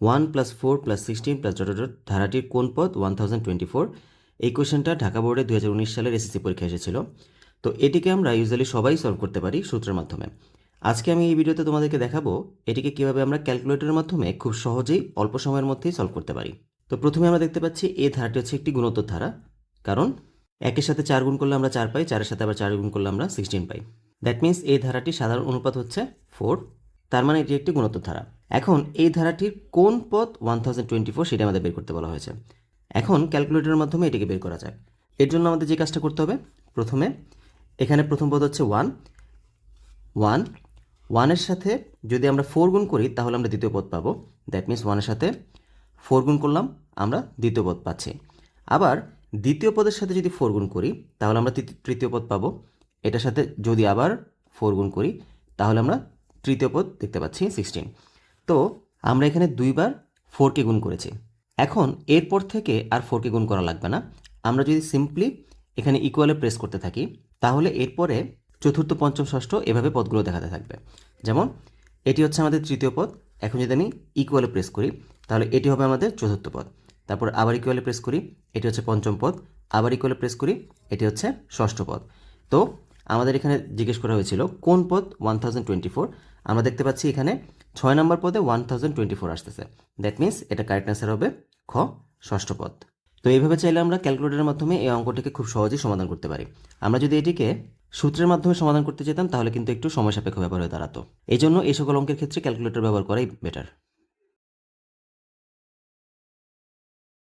One plus four plus sixteen plus dot dot ধারাটির কোন পদ one thousand twenty four? এই কোয়েশ্চেনটা ঢাকা বোর্ডে দু হাজার উনিশ সালের এসএসসি পরীক্ষা এসেছিল। তো এটিকে আমরা ইউজুয়ালি সবাই সলভ করতে পারি সূত্রের মাধ্যমে। আজকে আমি এই ভিডিওতে তোমাদেরকে দেখাবো এটিকে কীভাবে আমরা ক্যালকুলেটরের মাধ্যমে খুব সহজেই অল্প সময়ের মধ্যেই সলভ করতে পারি। তো প্রথমে আমরা দেখতে পাচ্ছি এই ধারাটি হচ্ছে একটি গুণোত্তর ধারা। কারণ একের সাথে চার গুণ করলে আমরা চার পাই, চারের সাথে আবার চার গুণ করলে আমরা সিক্সটিন পাই। দ্যাট মিন্স এই ধারাটি সাধারণ অনুপাত হচ্ছে ফোর তার মানে এটি একটি গুণোত্তর ধারা। এখন এই ধারাটির কোন পথ ওয়ান থাউজেন্ড টোয়েন্টি ফোর সেটা আমাদের বের করতে বলা হয়েছে। এখন ক্যালকুলেটরের মাধ্যমে এটিকে বের করা যাক। এর জন্য আমাদের যে কাজটা করতে হবে, প্রথমে এখানে প্রথম পদ হচ্ছে ওয়ান ওয়ান ওয়ানের সাথে যদি আমরা ফোর গুণ করি, তাহলে আমরা দ্বিতীয় পদ পাবো। দ্যাট মিন্স ওয়ানের সাথে ফোর গুণ করলাম, আমরা দ্বিতীয় পদ পাচ্ছি। আবার দ্বিতীয় পদের সাথে যদি ফোর গুণ করি, তাহলে আমরা তৃতীয়- পদ পাবো। এটার সাথে যদি আবার ফোর গুণ করি, তাহলে আমরা তৃতীয় পদ দেখতে পাচ্ছি সিক্সটিন তো আমরা এখানে দুইবার ফোরকে গুণ করেছি। এখন এরপর থেকে আর ফোরকে গুণ করা লাগবে না। আমরা যদি সিম্পলি এখানে ইকুয়ালে প্রেস করতে থাকি, তাহলে এরপরে চতুর্থ, পঞ্চম, ষষ্ঠ এভাবে পদগুলো দেখাতে থাকবে। যেমন, এটি হচ্ছে আমাদের তৃতীয় পদ। এখন যদি আমি ইকুয়ালে প্রেস করি, তাহলে এটি হবে আমাদের চতুর্থ পদ। তারপর আবার ইকুয়ালে প্রেস করি, এটি হচ্ছে পঞ্চম পদ। আবার ইকুয়ালে প্রেস করি, এটি হচ্ছে ষষ্ঠ পদ। তো আমাদের এখানে জিজ্ঞেস করা হয়েছিল, কোন পদ ওয়ান থাউজেন্ড টোয়েন্টি ফোর আমরা দেখতে পাচ্ছি এখানে ছয় নম্বর পদে ওয়ান থাউজেন্ড টোয়েন্টি ফোর আসতেছে। দ্যাট মিনস এটা কারেক্ট অ্যান্সার হবে খ, ষষ্ঠ পদ। তো এইভাবে চাইলে আমরা ক্যালকুলেটারের মাধ্যমে এই অঙ্কটিকে খুব সহজেই সমাধান করতে পারি। আমরা যদি এটিকে সূত্রের মাধ্যমে সমাধান করতে যেতাম, তাহলে কিন্তু একটু সময় সাপেক্ষ ব্যাপার হয়ে দাঁড়াতো। এই জন্য এই সকল অঙ্কের ক্ষেত্রে ক্যালকুলেটর ব্যবহার করাই বেটার